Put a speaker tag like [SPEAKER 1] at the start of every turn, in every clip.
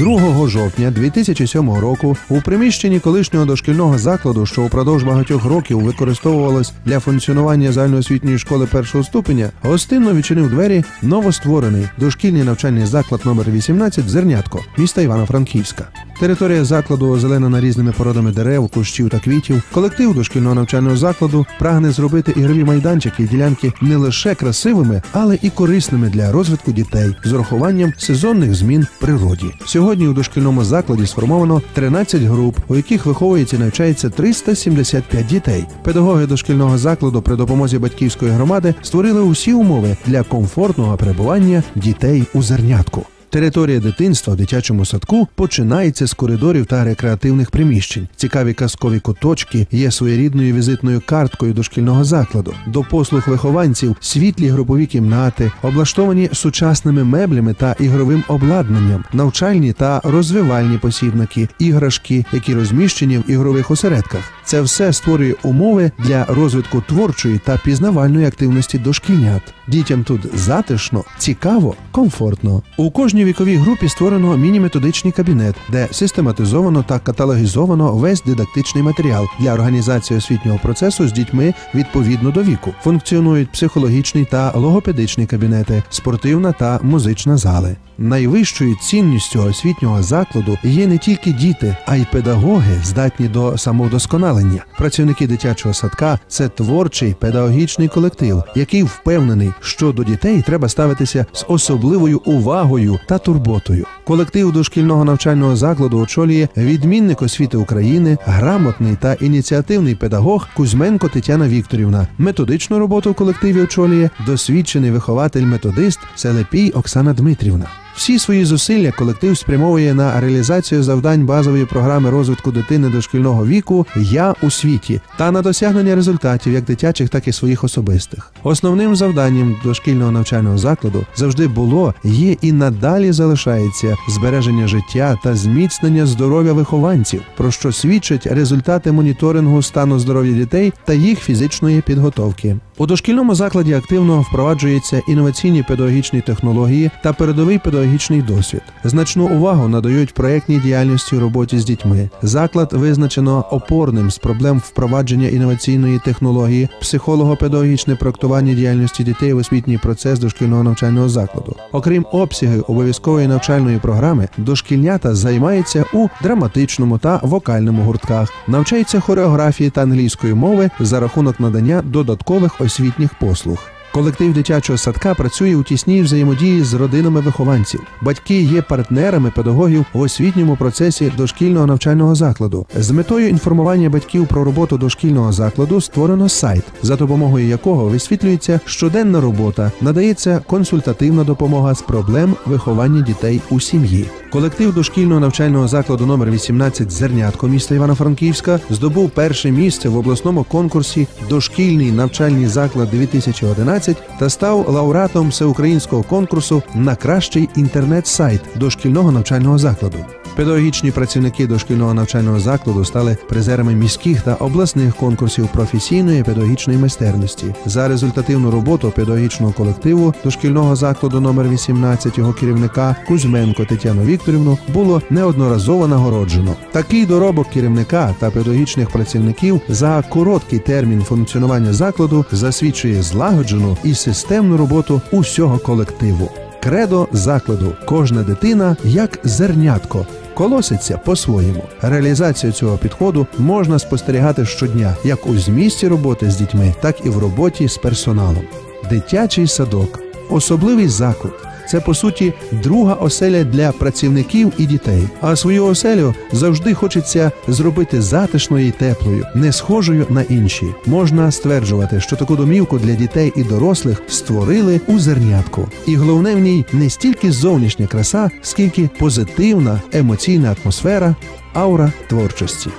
[SPEAKER 1] Другого жовтня 2007 року у приміщенні колишнього дошкільного закладу, що упродовж багатьох років використовувалось для функціонування загальноосвітньої школи першого ступеня, гостинно відчинив двері новостворений дошкільний навчальний заклад номер 18 Зернятко міста Івано-Франківська. Територія закладу озелена різними породами дерев, кущів та квітів. Колектив дошкільного навчального закладу прагне зробити ігрові майданчики і ділянки не лише красивими, але і корисними для розвитку дітей з урахуванням сезонних змін в природі. Сьогодні у дошкільному закладі сформовано 13 груп, у яких виховується і навчається 375 дітей. Педагоги дошкільного закладу при допомозі батьківської громади створили усі умови для комфортного перебування дітей у зернятку. Територія дитинства в дитячому садку починається з коридорів та рекреативних приміщень. Цікаві казкові куточки є своєрідною візитною карткою дошкільного закладу. До послуг вихованців світлі групові кімнати, облаштовані сучасними меблями та ігровим обладнанням, навчальні та розвивальні посібники, іграшки, які розміщені в ігрових осередках. Це все створює умови для розвитку творчої та пізнавальної активності дошкільнят. Дітям тут затишно, цікаво, комфортно. У кожній віковій групі створено міні-методичний кабінет, де систематизовано та каталогізовано весь дидактичний матеріал для організації освітнього процесу з дітьми відповідно до віку. Функціонують психологічний та логопедичний кабінети, спортивна та музична зали. Найвищою цінністю освітнього закладу є не тільки діти, а й педагоги, здатні до самовдосконалення. Працівники дитячого садка це творчий педагогічний колектив, який впевнений, що до дітей треба ставитися з особливою увагою та турботою. Колектив дошкільного навчального закладу очолює відмінник освіти України, грамотний та ініціативний педагог Кузьменко Тетяна Вікторівна. Методичну роботу в колективі очолює досвідчений вихователь-методист Селепій Оксана Дмитрівна. Всі свої зусилля колектив спрямовує на реалізацію завдань базової програми розвитку дитини дошкільного віку Я у світі та на досягнення результатів як дитячих, так і своїх особистих. Основним завданням дошкільного навчального закладу завжди було, є і надалі залишається збереження життя та зміцнення здоров'я вихованців, про що свідчать результати моніторингу стану здоров'я дітей та їх фізичної підготовки. У дошкільному закладі активно впроваджуються інноваційні педагогічні технології та передовий педагогічний досвід. Значну увагу надають проєктній діяльності роботі з дітьми. Заклад визначено опорним з проблем впровадження інноваційної технології, психолого-педагогічне проектування діяльності дітей в освітній процес дошкільного навчального закладу. Окрім обсягів обов'язкової навчальної програми, дошкільнята займаються у драматичному та вокальному гуртках, навчаються хореографії та англійської мови за рахунок надання додаткових освітніх послуг. Колектив дитячого садка працює у тісній взаємодії з родинами вихованців. Батьки є партнерами педагогів у освітньому процесі дошкільного навчального закладу. З метою інформування батьків про роботу дошкільного закладу створено сайт, за допомогою якого висвітлюється щоденна робота, надається консультативна допомога з проблем виховання дітей у сім'ї. Колектив дошкільного навчального закладу номер 18 Зернятко міста Івано-Франківська здобув перше місце в обласному конкурсі Дошкільний навчальний заклад 2011 та став лауреатом всеукраїнського конкурсу на кращий інтернет-сайт дошкільного навчального закладу. Педагогічні працівники дошкільного навчального закладу стали призерами міських та обласних конкурсів професійної педагогічної майстерності. За результативну роботу педагогічного колективу дошкільного закладу номер 18 його керівника Кузьменко Тетяну Вікторівну було неодноразово нагороджено. Такий доробок керівника та педагогічних працівників за короткий термін функціонування закладу засвідчує злагоджену і системну роботу усього колективу. Кредо закладу кожна дитина як зернятко. Колоситься по-своєму. Реалізацію цього підходу можна спостерігати щодня як у змісті роботи з дітьми, так і в роботі з персоналом. Дитячий садок, особливий заклад. Це по суті друга оселя для працівників і дітей. А свою оселю завжди хочеться зробити затишною і теплою, не схожою на інші. Можна стверджувати, що таку домівку для дітей і дорослих створили у зернятку. І головне в ній не стільки зовнішня краса, скільки позитивна емоційна атмосфера, аура творчості.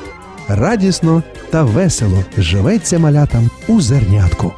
[SPEAKER 1] Радісно та весело живеться малятам у зернятку.